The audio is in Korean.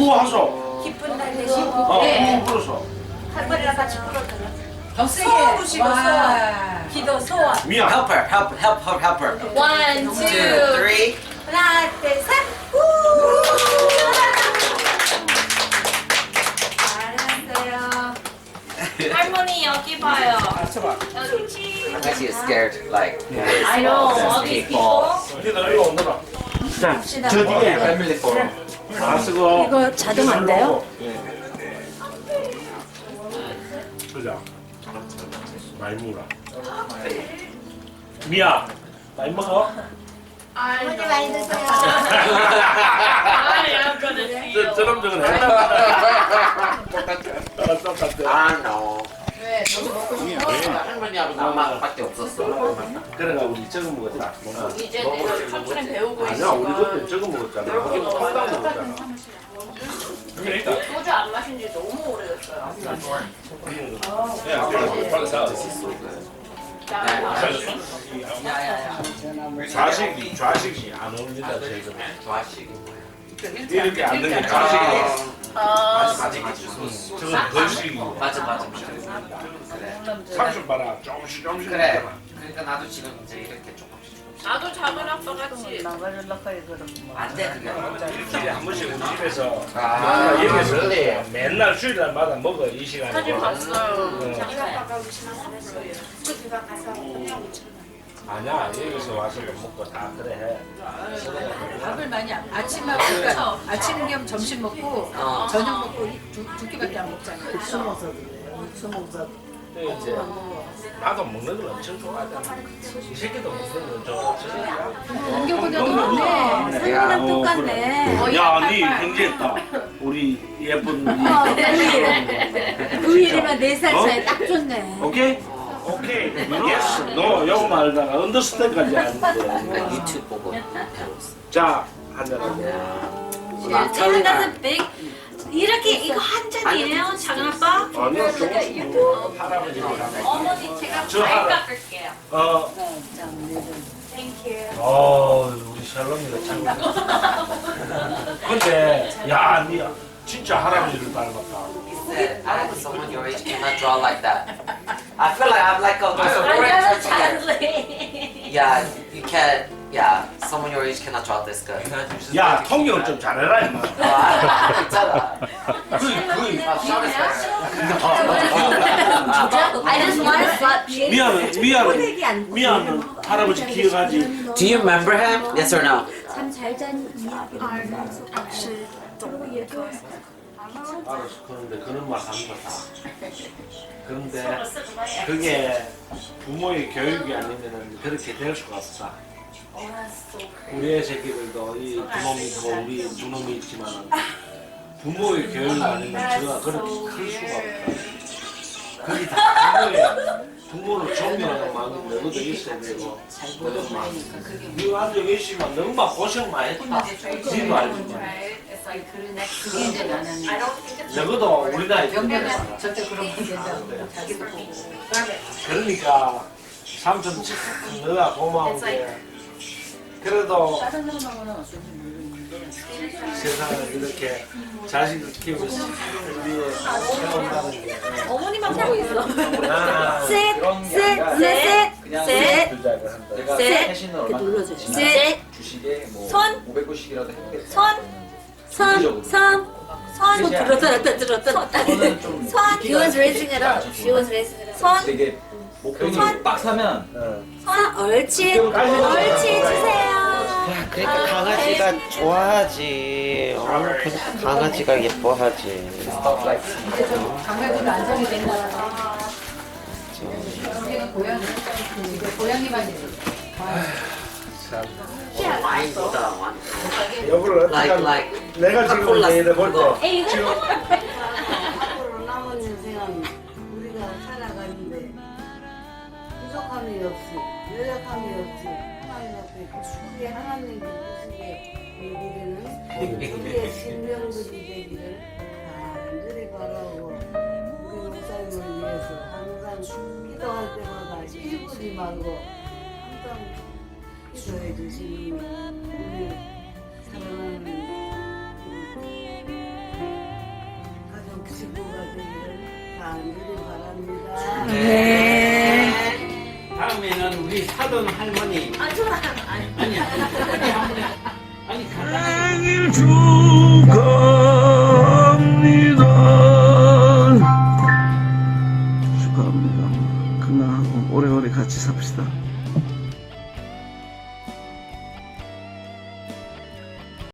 건강하시고. 후하소. 기쁜 날 되시고 어, 네. 불어서. 할머니랑 같이 불어드려. 더 세게. 소원 부시고. 기도 소원. 미안. Help her, help, help help her. One, Two, two, three. 하나, 둘, 셋. 우! 잘했어요. 할머니 여기 봐요. 여기 scared, like. I know all these people. 니들 이거 오너라. 자, 저 뒤에 Family photo. 다 쓰고. 이거 자동 안 돼요? 그자. 많이 먹어라. 미야, 많이 먹어? 할머니 많이 드세요. 저, 저런 저런 해. 똑같아. 아, no하고 엄마밖에 그래가 우리 적어 먹었다. 이제 내가 천천히 배우고 아니야, 우리 그때 적어 먹었잖아. 거기 딱 먹었잖아. 그러니까. 소주 안 마신 지 너무 오래됐어요. 야야야. 좌식이, 좌식이 안 어울린다, 지금. 좌식. 이렇게 안 되면 좌식이. 맞아, 맞아. 저건 걸식이고. 맞아, 맞아, 맞아. 그래. 삼촌 봐라, 조금씩 조금씩. 그래. 먹잖아. 그러니까 나도 지금 이제 이렇게 조금씩 조금씩. 나도 작은 아빠 같이. 안 돼, 그게. 일주일에 한 번씩 우리 집에서 아, 내가 여기서 really? 맨날 주일날마다 먹어 이 시간에. 사진 봤어요. 응. 작은 아빠가 우시면 했어요. 저기가 가서 아니야 여기서 와서 먹고 다 그래 해. 밥을 많이 안, 아침하고 그러니까 아침 겸 점심 먹고 어. 저녁 먹고 이 두, 두 끼밖에 안 먹잖아요. 근데 이제 나도 먹는 걸 엄청 좋아하잖아. 이 새끼도 먹는 걸 좋아하잖아. 공교보다도 많네. 상이랑 똑같네. 야, 니 경제했다. 우리 예쁜 니. 그 일이면 네살 어? 차이 딱 좋네. 오케이? 오케이. 예스. 너 영어 말다가 언더스탠까지 하는데. 나 유튜브 보고 배웠어. 자, 한잔하고. Telling her. 빅 이렇게 이거 한 잔이에요, 작은 아빠? 아니요. 할아버지랑. 어머니 제가 저잘 하나. 깎을게요. 어, 땡큐. 어, 우리 샬롬이가 참. 근데, 야, 니 진짜 할아버지를 닮았다. said, I, someone your age cannot draw like that. I feel like I'm like a there's a word 아니야, for that. 잘해. Yeah, you can't. Yeah, someone your age cannot draw this good. 야, 통역을 좀 잘해라, 임마. 아, 있잖아. 그, 그, 아, 샤워했어. I just want to slap 미안, 미안, 미안, 할아버지 기억하지. Do you remember him? Yes or no? 잠잘 잔 이야기를 하면서 알았어, 그런데 그런 말 하는 거다. 그런데 그게 부모의 교육이 아니면은 그렇게 될 수가 없다. 우리의 새끼들도 이 두놈이 있고 우리 두 놈이 있지만 부모의 교육 아니면 저가 그렇게 클 수가 없다. 그게 다 부모의 부모를 존경하는 마음이 너희도 있어야 되고 그게 네 앉아 계시면 너무 막 고생 많이 했다. 니도 알지 그게 이제 나는 너희도 우리 나이 보고 그러니까 삼촌 참 너가 고마운 게 그래도 다른 사람하고는 어쩐지 모르겠는데 세상을 이렇게 자식을 세운다는 게 어머니만 보고 있어. 아, 셋셋셋셋 셋 한다. 내가 셋. 얼마. 셋 주식에 뭐 손. 500불씩이라도 해보겠다. 손, 손, 손, 손. 들었다, 들었다, 들었다. 좀 손. He was raising it up. She was raising it up. 손, 되게 목표를 딱 사면 어. 손. 옳지. 옳지 주세요. 그러니까 강아지가 좋아하지. 어, 그 강아지가 예뻐하지. 감각도 안정이 된다. 우리가 고양이 이제 고양이만 있지. 참. 와인보다 완. 여부를 어떻게 하면. 내가 지금 얘를 볼때 하나님 계시게 우리는 우리의 신명들이 되기를 간절히 바라고 우리 목사님을 위해서 항상 기도할 때마다 일부지 말고 항상 기도해 주시는 우리 사랑하는 가족 친구가 되기를 간절히 바랍니다. 다음에는 사돈 할머니. 아, 저 아니, 아니, 아니, 아니, 간단하게. 생일 축